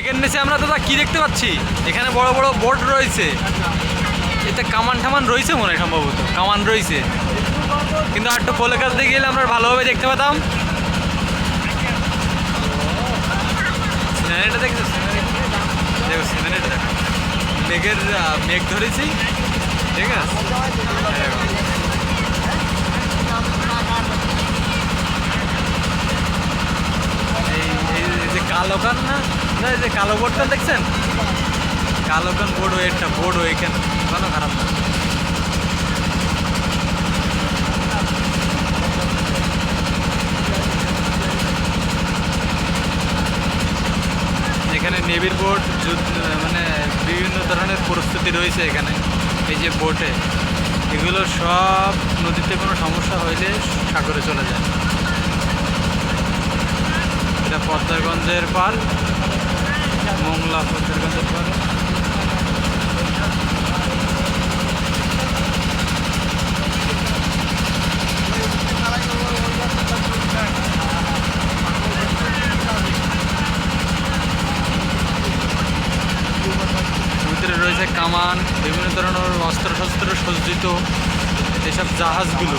এখানে নিচে আমরা দাদা কি দেখতে পাচ্ছি? এখানে বড় বড় বোর্ড রয়েছে। এতে কামান ঠামান রয়েছে মনে হয় সম্ভবত। কামান রয়েছে। কিন্তু আর একটু পোলে কাছ দিয়ে গেলে আমরা ভালোভাবে দেখতে পেতাম। দেখো। মেঘের মেঘ ধরেছি। ঠিক আছে? এই যে কালো কান না? এই যে কালো বোর্ডটা দেখছেন? কালো কান বোর্ড ওই একটা বোর্ড ওয়েখানে ভালো, খারাপ এখানে নেভির বোট মানে বিভিন্ন ধরনের প্রস্তুতি রয়েছে এখানে, এই যে বোটে। এগুলো সব নদীতে কোনো সমস্যা হইলে সাগরে চলে যায়। এটা পদ্মারগঞ্জের পার রয়েছে কামান বিভিন্ন ধরনের অস্ত্র শস্ত্র সজ্জিত এসব জাহাজগুলো।